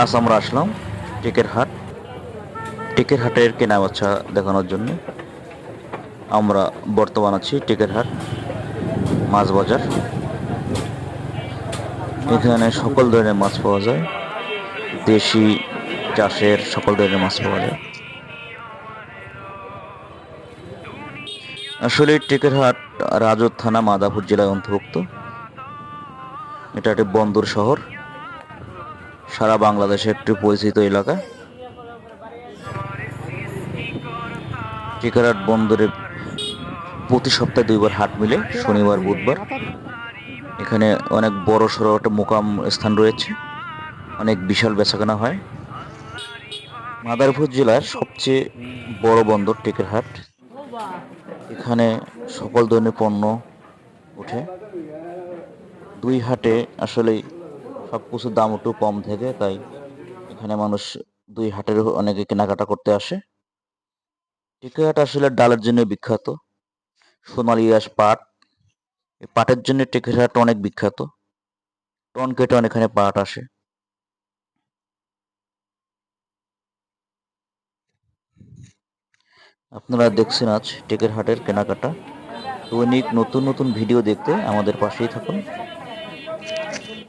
আজ আমরা আসলাম টেকের হাট। টেকের হাটের কেনা বাচ্চা দেখানোর জন্য। আমরা বর্তমান আছি টেকের হাট, মাছ বাজার। এখানে সকল ধরনের মাছ পাওয়া যায়। দেশি, চাষের সকল ধরনের মাছ পাওয়া যায়। আসলে টেকের হাট রাজত থানা মাদাপুর জেলায় অন্তর্ভুক্ত। এটা একটি বন্দর শহর। সারা বাংলাদেশে একটি পরিচিত এলাকা। টিকারহাট বন্দরে প্রতি সপ্তাহে দুইবার হাট মিলে, শনিবার, বুধবার। এখানে অনেক বড় সড়ো একটা মোকাম স্থান রয়েছে। অনেক বিশাল বেচাকেনা হয়। মাদারীপুর জেলার সবচেয়ে বড় বন্দর টেকেরহাট এখানে সকল ধরনের পণ্য ওঠে। দুই হাটে আসলে সব কিছুর দাম একটু কম থাকে, তাই এখানে মানুষ দুই হাটের অনেকে কেনাকাটা করতে আসে। টিকা হাট আসলে ডালের জন্য বিখ্যাত, সোনালী আঁশ পাট। এই পাটের জন্য টিকাহাট অনেক বিখ্যাত, টন কেটে এখানে পাট আসে। আপনারা দেখছেন আজ টেকের হাটের কেনাকাটা। দৈনিক নতুন নতুন ভিডিও দেখতে আমাদের পাশেই থাকুন।